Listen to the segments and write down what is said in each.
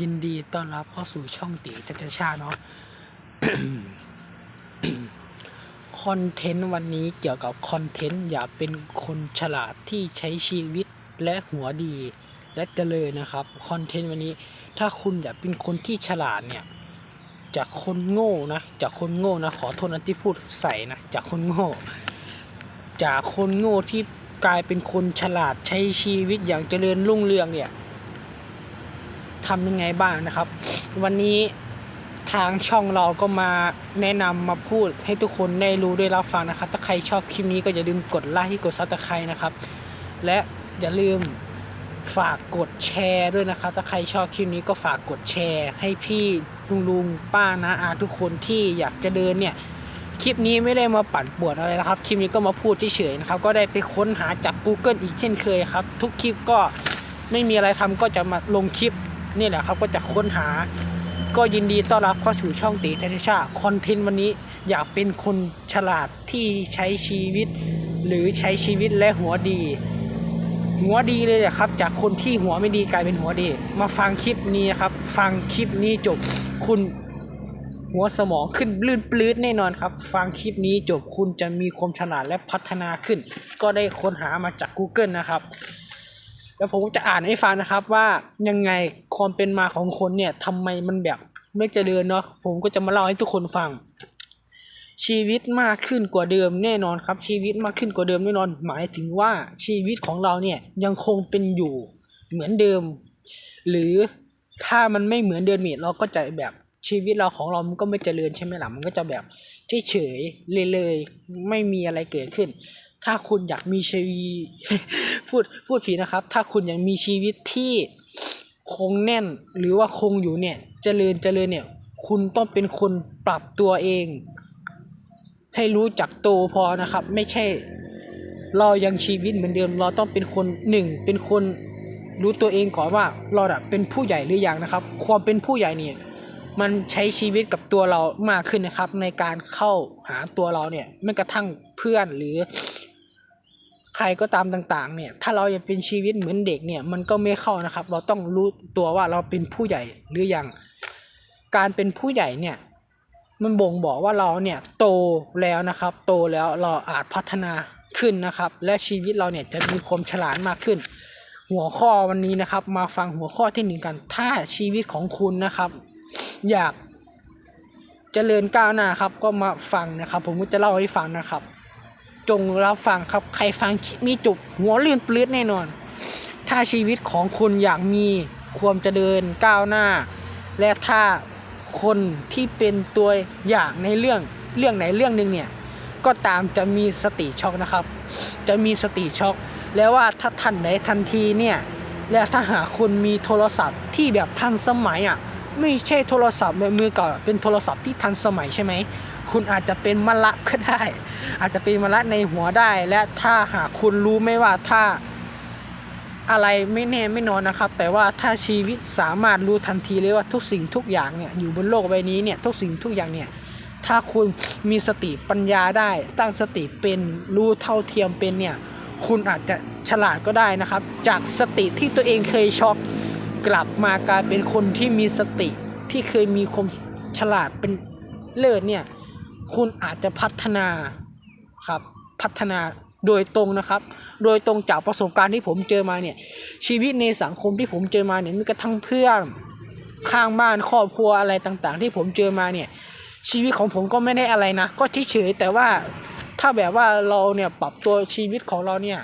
ยินดีต้อนรับเข้าสู่ช่องตีจัจชาเนาะคอนเทนต์วันนี้เกี่ยวกับคอนเทนต์อย่าเป็นคนฉลาดที่ใช้ชีวิตและหัวดีและเจริญนะครับคอนเทนต์วันนี้ ถ้าคุณอยากเป็นคนที่ฉลาดเนี่ย จากคนโง่นะจากคนโง่นะขอโทษนะที่พูดใส่นะจากคนโง่ จากคนโง่ที่กลายเป็นคนฉลาดใช้ชีวิตอย่างเจริญรุ่งเรืองเนี่ย ทำยังไงบ้างนะครับ วันนี้ทางช่องเราก็มาแนะนำมาพูดให้ทุกคนได้รู้ด้วยรับฟังนะครับ ถ้าใครชอบคลิปนี้ก็อย่าลืมกดไลค์กดซับสไครต์นะครับ และอย่าลืมฝากกดแชร์ด้วยนะครับ ถ้าใครชอบคลิปนี้ก็ฝากกดแชร์ ให้พี่ลุงลุงป้านะอาทุกคนที่อยากจะเดินเนี่ยคลิปนี้ไม่ได้มาปั่นปวนอะไรนะครับ คลิปนี้ก็มาพูดเฉยๆนะครับ ก็ได้ไปค้นหาจาก Google อีกเช่นเคยครับ ทุกคลิปก็ไม่มีอะไรทำก็จะมาลงคลิป นี่แหละครับก็จะค้นหา ก็ยินดีต้อนรับเข้าสู่ช่องตีเทชชาคอนเทนต์วันนี้อยากเป็นคนฉลาดที่ใช้ชีวิต หรือใช้ชีวิตและหัวดี หัวดีเลยแหละครับ จากคนที่หัวไม่ดีกลายเป็นหัวดี มาฟังคลิปนี้ครับ ฟังคลิปนี้จบคุณหัวสมองขึ้นลื่นปลื้ดแน่นอนครับ ฟังคลิปนี้จบคุณจะมีความฉลาดและพัฒนาขึ้น ก็ได้ค้นหามาจาก Google นะครับ แล้วผมจะอ่านให้ฟังนะครับว่ายังไงความเป็นมาของคนเนี่ยทำไมมันแบบไม่เจริญเนาะผมก็จะมาเล่าให้ทุกคนฟัง ชีวิตมากขึ้นกว่าเดิมแน่นอนครับ ชีวิตมากขึ้นกว่าเดิมแน่นอน หมายถึงว่าชีวิตของเราเนี่ยยังคงเป็นอยู่เหมือนเดิม หรือถ้ามันไม่เหมือนเดิมเนี่ยเราก็จะแบบชีวิตเราของเรามันก็ไม่เจริญใช่ไหมล่ะมันก็จะแบบเฉยๆเลยๆไม่มีอะไรเกิดขึ้น ถ้าคุณอยากมีชีวิตพูดพูดผิดนะครับ ถ้าคุณอยากมีชีวิตที่คงแน่นหรือว่าคงอยู่เนี่ยเจริญเจริญเนี่ย คุณต้องเป็นคนปรับตัวเอง ให้รู้จักโตพอนะครับ ไม่ใช่เรายังชีวิตเหมือนเดิม เราต้องเป็นคนหนึ่งเป็นคนรู้ตัวเองก่อนว่าเราอะเป็นผู้ใหญ่หรือยังนะครับ ความเป็นผู้ใหญ่เนี่ยมันใช้ชีวิตกับตัวเรามากขึ้นนะครับ ในการเข้าหาตัวเราเนี่ยไม่กระทั่งเพื่อนหรือ ใครก็ตามต่างๆ เนี่ย ถ้าเราอยังเป็นชีวิตเหมือนเด็กเนี่ย มันก็ไม่เข้านะครับ เราต้องรู้ตัวว่าเราเป็นผู้ใหญ่หรือยัง การเป็นผู้ใหญ่เนี่ย มันบ่งบอกว่าเราเนี่ยโตแล้วนะครับ โตแล้วเราอาจพัฒนาขึ้นนะครับ และชีวิตเราเนี่ยจะมีความฉลาดมากขึ้น หัวข้อวันนี้นะครับ มาฟังหัวข้อที่หนึ่งกัน ถ้าชีวิตของคุณนะครับ อยากเจริญก้าวหน้าครับ ก็มาฟังนะครับ ผมก็จะเล่าให้ฟังนะครับ จงรับฟังครับ ใครฟังคลิปนี้จบหัวลื่นปลื้ดแน่นอน ถ้าชีวิตของคุณอยากมีความเจริญก้าวหน้า และถ้าคนที่เป็นตัวอย่างในเรื่องเรื่องไหนเรื่องหนึ่งเนี่ยก็ตามจะมีสติช็อกนะครับ จะมีสติช็อก แล้วว่าถ้าทันไหนทันทีเนี่ย และถ้าหากคุณมีโทรศัพท์ที่แบบทันสมัยอะ ไม่ใช่โทรศัพท์แบบมือเก่าเป็นโทรศัพท์ที่ทันสมัยใช่ไหม คุณอาจจะเป็นมะละก็ได้ อาจจะเป็นมะละในหัวได้ และถ้าหากคุณรู้ไม่ว่าถ้าอะไรไม่แน่ไม่นอนนะครับ แต่ว่าถ้าชีวิตสามารถรู้ทันทีเลยว่าทุกสิ่งทุกอย่างเนี่ยอยู่บนโลกใบนี้เนี่ยทุกสิ่งทุกอย่างเนี่ยถ้าคุณมีสติปัญญาได้ ตั้งสติเป็นรู้เท่าเทียมเป็นเนี่ยคุณอาจจะฉลาดก็ได้นะครับ จากสติที่ตัวเองเคยช็อกกลับมากลายเป็นคนที่มีสติที่เคยมีความฉลาดเป็นเลิศเนี่ย คุณอาจจะพัฒนาครับพัฒนาโดยตรงนะครับ โดยตรงจากประสบการณ์ที่ผมเจอมาเนี่ยชีวิตในสังคมที่ผมเจอมาเนี่ยมีกระทั่งเพื่อนข้างบ้านครอบครัวอะไรต่างๆ ที่ผมเจอมาเนี่ยชีวิตของผมก็ไม่ได้อะไรนะ ก็เฉยๆแต่ว่าถ้าแบบว่าเราเนี่ยปรับตัวชีวิตของเราเนี่ย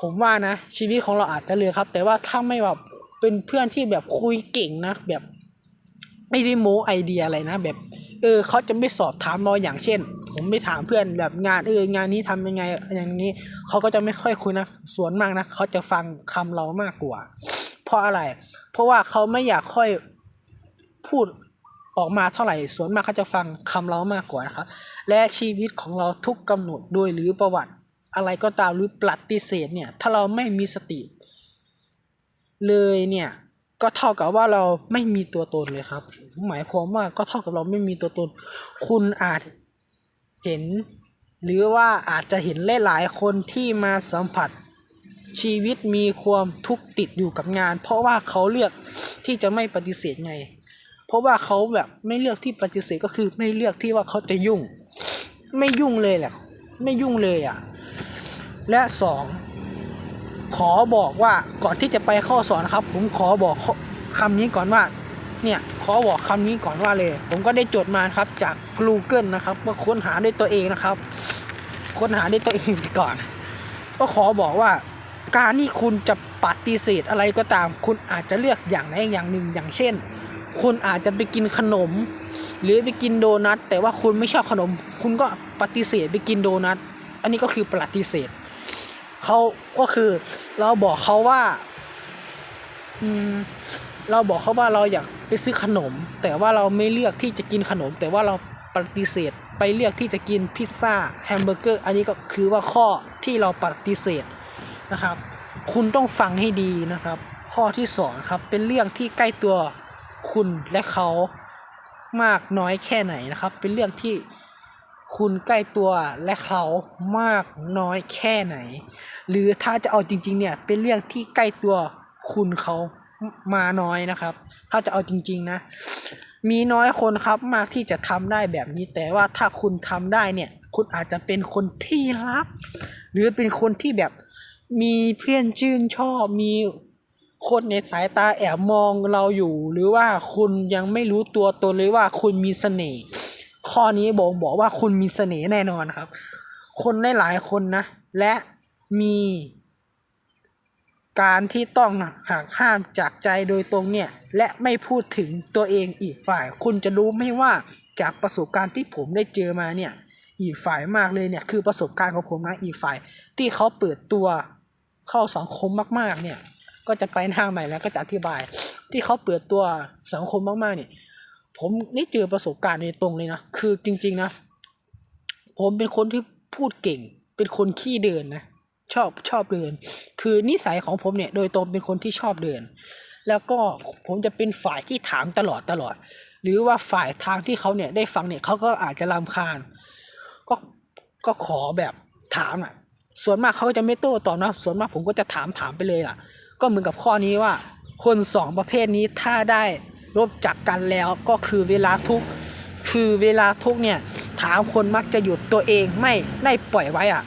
ผมว่านะชีวิตของเราอาจจะเลยครับ แต่ว่าถ้าไม่แบบเป็นเพื่อนที่แบบคุยเก่งนะแบบไม่ได้โม้ไอเดียอะไรนะแบบ เออเขาจะไม่สอบถามเราอย่างเช่น ผมไม่ถามเพื่อนแบบงานเอองานนี้ทำยังไงอย่างนี้เขาก็จะไม่ค่อยคุยนะสวนมากนะเขาจะฟังคำเรามากกว่า เพราะอะไร เพราะว่าเขาไม่อยากค่อยพูดออกมาเท่าไหร่สวนมากเขาจะฟังคำเรามากกว่านะครับ และชีวิตของเราทุกกำหนดโดยหรือประวัติอะไรก็ตามหรือปฏิเสธเนี่ย ถ้าเราไม่มีสติ เลยเนี่ย ก็เท่ากับว่าเราไม่มีตัวตนเลยครับ หมายความว่าก็เท่ากับเราไม่มีตัวตน คุณอาจเห็น หรือว่าอาจจะเห็นหลายๆคนที่มาสัมผัสชีวิตมีความทุกข์ติดอยู่กับงาน เพราะว่าเขาเลือกที่จะไม่ปฏิเสธไง เพราะว่าเขาแบบไม่เลือกที่ปฏิเสธก็คือไม่เลือกที่ว่าเขาจะยุ่ง ไม่ยุ่งเลยแหละ ไม่ยุ่งเลยอะ และสอง ขอบอกว่าก่อนที่จะไปข้อสอนครับ ผมขอบอกคำนี้ก่อนว่า เนี่ยขอบอกคำนี้ก่อนว่าเลย ผมก็ได้จดมาครับจาก Google นะครับว่าค้นหาด้วยตัวเองนะครับ ค้นหาด้วยตัวเองก่อน ก็ขอบอกว่าการที่คุณจะปฏิเสธอะไรก็ตาม คุณอาจจะเลือกอย่างใดอย่างหนึ่งอย่างเช่น คุณอาจจะไปกินขนม หรือไปกินโดนัทแต่ว่าคุณไม่ชอบขนม คุณก็ปฏิเสธไปกินโดนัทอันนี้ก็คือปฏิเสธ เขาก็คือ เราบอกเขาว่าอืมเราบอกเขาว่าเราอยากไปซื้อขนม แต่ว่าเราไม่เลือกที่จะกินขนม แต่ว่าเราปฏิเสธไปเลือกที่จะกินพิซซ่าแฮมเบอร์เกอร์อันนี้ก็คือว่าข้อที่เราปฏิเสธนะครับ คุณต้องฟังให้ดีนะครับ ข้อที่สองครับเป็นเรื่องที่ใกล้ตัวคุณและเขามากน้อยแค่ไหนนะครับ เป็นเรื่องที่ คุณใกล้ตัวและเขามากน้อยแค่ไหน หรือถ้าจะเอาจริง ๆ เนี่ยเป็นเรื่องที่ใกล้ตัวคุณเขามาน้อยนะครับ ถ้าจะเอาจริง ๆ นะ มีน้อยคนครับมากที่จะทำได้แบบนี้ แต่ว่าถ้าคุณทำได้เนี่ย คุณอาจจะเป็นคนที่รัก หรือเป็นคนที่แบบมีเพื่อนชื่นชอบมีคนในสายตาแอบมองเราอยู่ หรือว่าคุณยังไม่รู้ตัวตนเลยว่าคุณมีเสน่ห์ ข้อนี้บอกบอกว่าคุณมีเสน่ห์แน่นอนครับ คนหลายๆคนนะ และมีการที่ต้องหักห้ามจากใจโดยตรงเนี่ย และไม่พูดถึงตัวเองอีกฝ่าย คุณจะรู้ไหม่ว่าจากประสบการณ์ที่ผมได้เจอมาเนี่ย อีกฝ่ายมากเลยเนี่ย คือประสบการณ์ของผมนะอีกฝ่าย ที่เขาเปิดตัวเข้าสังคมมาก ๆ เนี่ย ก็จะไปทางใหม่แล้วก็จะอธิบาย ที่เขาเปิดตัวสังคมมากๆเนี่ย ผมได้เจอประสบการณ์โดยตรงเลยนะ คือจริง ๆ นะ ผมเป็นคนที่พูดเก่ง เป็นคนขี้เดินนะ ชอบชอบเดิน คือนิสัยของผมเนี่ย โดยตรงเป็นคนที่ชอบเดิน แล้วก็ผมจะเป็นฝ่ายที่ถามตลอดตลอด หรือว่าฝ่ายทางที่เขาเนี่ยได้ฟังเนี่ยเขาก็อาจจะรำคาญ ก็ก็ขอแบบถามอะ ส่วนมากเขาจะไม่โต้ตอบนะ ส่วนมากผมก็จะถามถามไปเลยล่ะ ก็เหมือนกับข้อนี้ว่า คนสองประเภทนี้ถ้าได้ รบจากกันแล้วก็คือเวลาทุกคือเวลาทุกเนี่ยถามคนมักจะหยุดตัวเองไม่ได้ปล่อยไว้อะ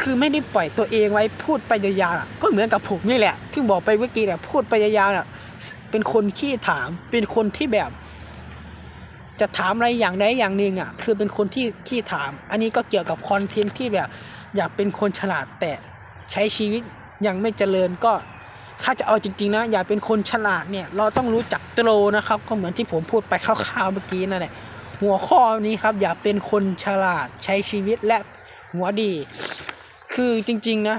คือไม่ได้ปล่อยตัวเองไว้พูดไปยาวๆอะก็เหมือนกับผมนี่แหละ ที่บอกไปเมื่อกี้เนี่ยพูดไปยาวๆอะเป็นคนขี้ถามเป็นคนที่แบบ จะถามอะไรอย่างใดอย่างหนึ่งอะคือเป็นคนที่ขี้ถาม อันนี้ก็เกี่ยวกับคอนเทนต์ที่แบบ อยากเป็นคนฉลาดแต่ใช้ชีวิตยังไม่เจริญก็ ถ้าจะเอาจริงๆนะ อยากเป็นคนฉลาดเนี่ย เราต้องรู้จักโตรนะครับ ก็เหมือนที่ผมพูดไปคร่าวๆเมื่อกี้นั่นแหละหัวข้อนี้ครับ อยากเป็นคนฉลาดใช้ชีวิตและหัวดี คือจริงๆนะ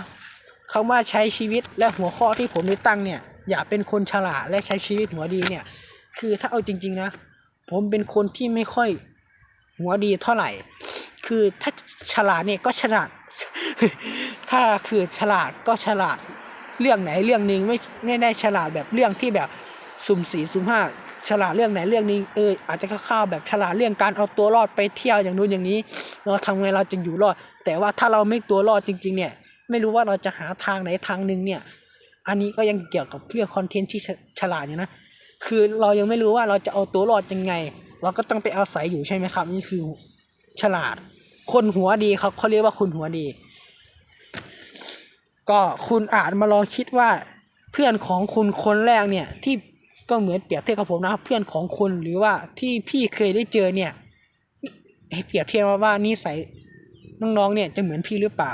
คำว่าใช้ชีวิตและหัวข้อที่ผมได้ตั้งเนี่ย อยากเป็นคนฉลาดและใช้ชีวิตหัวดีเนี่ย คือถ้าเอาจริง ๆนะ ผมเป็นคนที่ไม่ค่อยหัวดีเท่าไหร่ คือถ้าฉลาดเนี่ยก็ฉลาด ถ้าคือฉลาดก็ฉลาด เรื่องไหนเรื่องหนึ่งไม่ไม่ได้ฉลาดแบบเรื่องที่แบบสุ่มสี่สุ่มห้าฉลาดเรื่องไหนเรื่องนี้เอออาจจะคร่าวๆแบบฉลาดเรื่องการเอาตัวรอดไปเที่ยวอย่างนู้นอย่างนี้ เราทำไงเราจะอยู่รอด แต่ว่าถ้าเราไม่ตัวรอดจริง ๆ เนี่ย ไม่รู้ว่าเราจะหาทางไหนทางหนึ่งเนี่ย อันนี้ก็ยังเกี่ยวกับเรื่องคอนเทนต์ที่ฉฉลาดอยู่นะคือเรายังไม่รู้ว่าเราจะเอาตัวรอดยังไง เราก็ต้องไปอาศัยอยู่ใช่ไหมครับ นี่คือฉลาด คนหัวดีครับเขาเรียกว่าคนหัวดี ก็คุณอาจมาลองคิดว่าเพื่อนของคุณคนแรกเนี่ยที่ก็เหมือนเปรียบเทียบกับผมนะเพื่อนของคุณหรือว่าที่พี่เคยได้เจอเนี่ยให้เปรียบเทียบว่าว่านิสัยน้องๆเนี่ยจะเหมือนพี่หรือเปล่า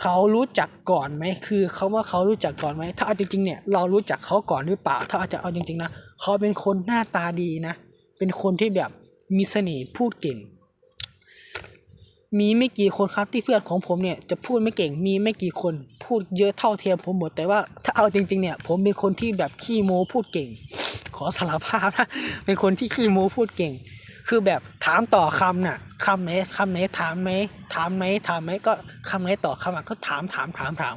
เขารู้จักก่อนไหมคือเขาว่าเขารู้จักก่อนไหมถ้าเอาจริงๆเนี่ยเรารู้จักเขาก่อนหรือเปล่า ถ้าอาจจะเอาจริงๆนะเขาเป็นคนหน้าตาดีนะ เป็นคนที่แบบมีเสน่ห์พูดเก่ง มีไม่กี่คนครับที่เพื่อนของผมเนี่ยจะพูดไม่เก่งมีไม่กี่คน พูดเยอะเท่าเทียมผมหมดแต่ว่าถ้าเอาจริง ๆ เนี่ย ผมเป็นคนที่แบบขี้โม้พูดเก่ง ขอสารภาพนะเป็นคนที่ขี้โม้พูดเก่ง คือแบบถามต่อคำน่ะคำไหนคำไหนถามไหมถามไหมถามไหมก็คำไหนต่อคำอะก็ถามถามถามถาม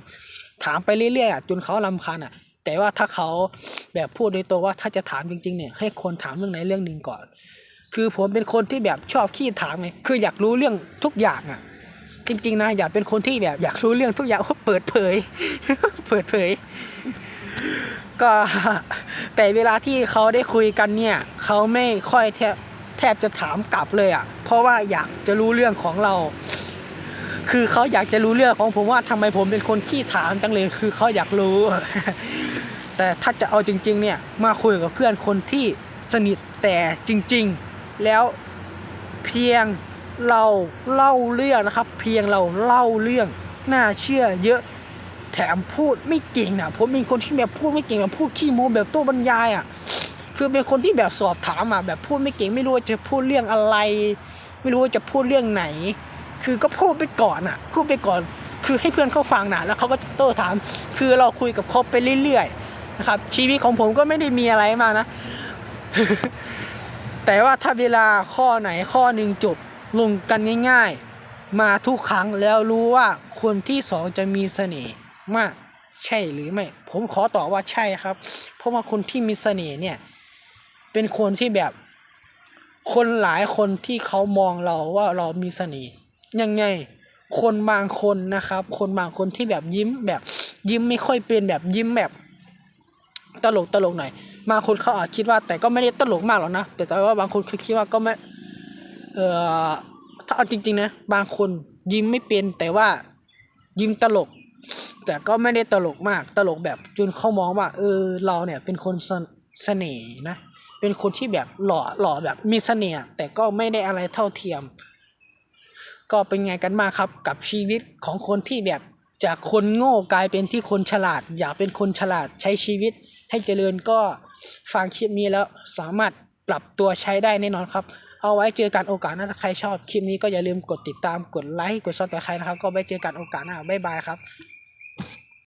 ถามไปเรื่อยๆอะจนเขาลำคาญอะ แต่ว่าถ้าเขาแบบพูดโดยตัวว่าถ้าจะถามจริง ๆ เนี่ยให้คนถามเรื่องไหนเรื่องหนึ่งก่อน คือผมเป็นคนที่แบบชอบขี้ถามไงคืออยากรู้เรื่องทุกอย่างอะ จริง ๆ นะ อยากเป็นคนที่แบบอยากรู้เรื่องทุกอย่างเปิดเผย เปิดเผย ก็แต่เวลาที่เขาได้คุยกันเนี่ยเขาไม่ค่อยแทบแทบจะถามกลับเลยอะ่ะ เพราะว่าอยากจะรู้เรื่องของเรา คือเขาอยากจะรู้เรื่องของผมว่าทำไมผมเป็นคนขี้ถามจังเลย คือเขาอยากรู้ แต่ถ้าจะเอาจริง ๆ เนี่ย มาคุยกับเพื่อนคนที่สนิทแต่จริง ๆ แล้วเพียงเราเล่าเรื่องนะครับ เพียงเราเล่าเรื่องน่าเชื่อเยอะแถมพูดไม่เก่งนะผมเป็นคนที่แบบพูดไม่เก่งแบบพูดขี้โม้แบบโต้บรรยายอะคือเป็นคนที่แบบสอบถามอะแบบพูดไม่เก่งไม่รู้จะพูดเรื่องอะไร ไม่รู้จะพูดเรื่องไหน คือก็พูดไปก่อนอะพูดไปก่อน คือให้เพื่อนเขาฟังนะแล้วเขาก็จะโต้ถาม คือเราคุยกับเขาไปเรื่อยๆนะครับชีวิตของผมก็ไม่ได้มีอะไรมากนะ แต่ว่าถ้าเวลาข้อไหนข้อหนึ่งจบลงกันง่าย ๆ มาทุกครั้งแล้วรู้ว่าคนที่สองจะมีเสน่ห์มากใช่หรือไม่ ผมขอตอบว่าใช่ครับ เพราะว่าคนที่มีเสน่ห์เนี่ย เป็นคนที่แบบคนหลายคนที่เขามองเราว่าเรามีเสน่ห์ยังไง คนบางคนนะครับ คนบางคนที่แบบยิ้มแบบยิ้มไม่ค่อยเป็นแบบยิ้มแบบ ตลกตลกหน่อยบางคนเขาอาจคิดว่าแต่ก็ไม่ได้ตลกมากหรอกนะ แต่แต่ว่าบางคนคิดว่าก็ไม่เอ่อถ้าเอาจริงๆนะบางคนยิ้มไม่เป็นแต่ว่ายิ้มตลก แต่ก็ไม่ได้ตลกมากตลกแบบจนเขามองว่า เออเราเนี่ยเป็นคนเสเสน่ห์นะเป็นคนที่แบบหล่อหล่อแบบมีเสน่ห์แต่ก็ไม่ได้อะไรเท่าเทียม ก็เป็นไงกันมาครับกับชีวิตของคนที่แบบจากคนโง่กลายเป็นที่คนฉลาด อยากเป็นคนฉลาดใช้ชีวิต ให้เจริญก็ฟังคลิปนี้แล้วสามารถปรับตัวใช้ได้แน่นอนครับ เอาไว้เจอกันโอกาสหน้าถ้าใครชอบคลิปนี้ก็อย่าลืมกดติดตามกดไลค์กดซับสไครต์นะครับ ก็ไว้เจอกันโอกาสหน้าบ๊ายบายครับ